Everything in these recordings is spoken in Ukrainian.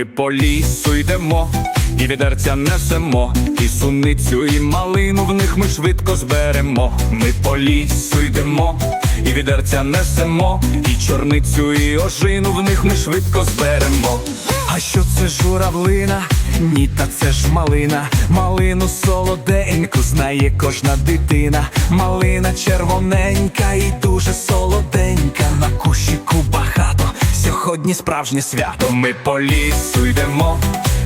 Ми по лісу йдемо, і відерця несемо, і суницю, і малину в них ми швидко зберемо. Ми по лісу йдемо, і відерця несемо, і чорницю, і ожину в них ми швидко зберемо. А що це журавлина? Ні, та це ж малина, малину солоденьку знає кожна дитина. Малина червоненька і дуже солоденька. На кущику багато. Сьогодні справжнє свято. Ми по лісу йдемо,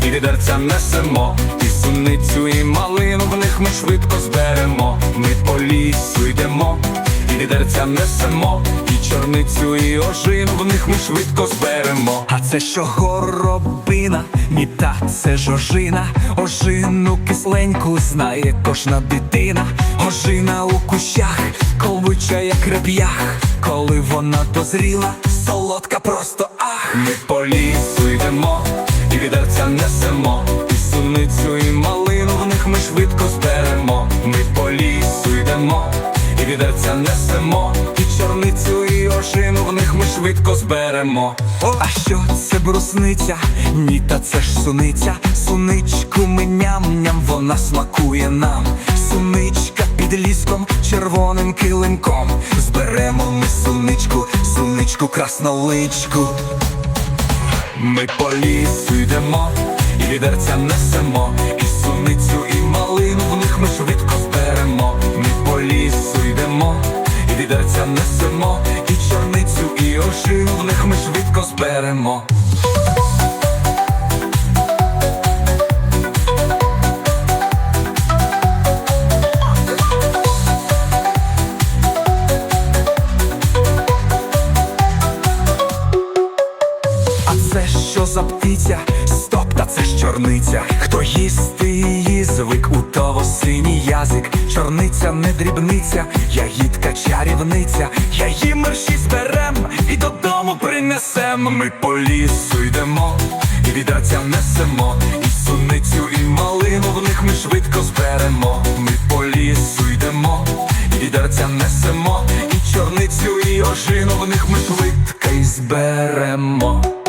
і відерця несемо, і суницю, і малину в них ми швидко зберемо. Ми по лісу йдемо, і відерця несемо, і чорницю, і ожину в них ми швидко зберемо. А це що горобина? Ні, та це ж ожина, ожину кисленьку знає кожна дитина. Ожина у кущах, колбуча як реп'ях, коли вона дозріла, солодка просто ах. Ми по лісу йдемо, і відерця несемо, і суницю, і малину в них ми швидко зберемо. Ми по лісу йдемо, і відерця несемо, і чорницю, і ожину в них ми швидко зберемо. А що це брусниця? Ні, та це ж суниця. Суничку ми ням-ням, вона смакує нам. Суничка під ліском, червоним килимком. Зберемо ми суничку, суничку красноличку. Ми по лісу йдемо, і відерця несемо, і суницю, і малину в них ми швидко зберемо. Ми по лісу йдемо, і відерця несемо, і чорницю, і ожину в них ми швидко зберемо. За птиця? Стоп, та це ж чорниця. Хто їсти її звик у того синій язик. Чорниця не дрібниця, ягідка чарівниця. Я її мерщі зберем і додому принесем. Ми по лісу йдемо, і відраця несемо, і суницю, і малину в них ми швидко зберемо. Ми по лісу йдемо, і відерця несемо, і чорницю, і ожину в них ми швидко зберемо.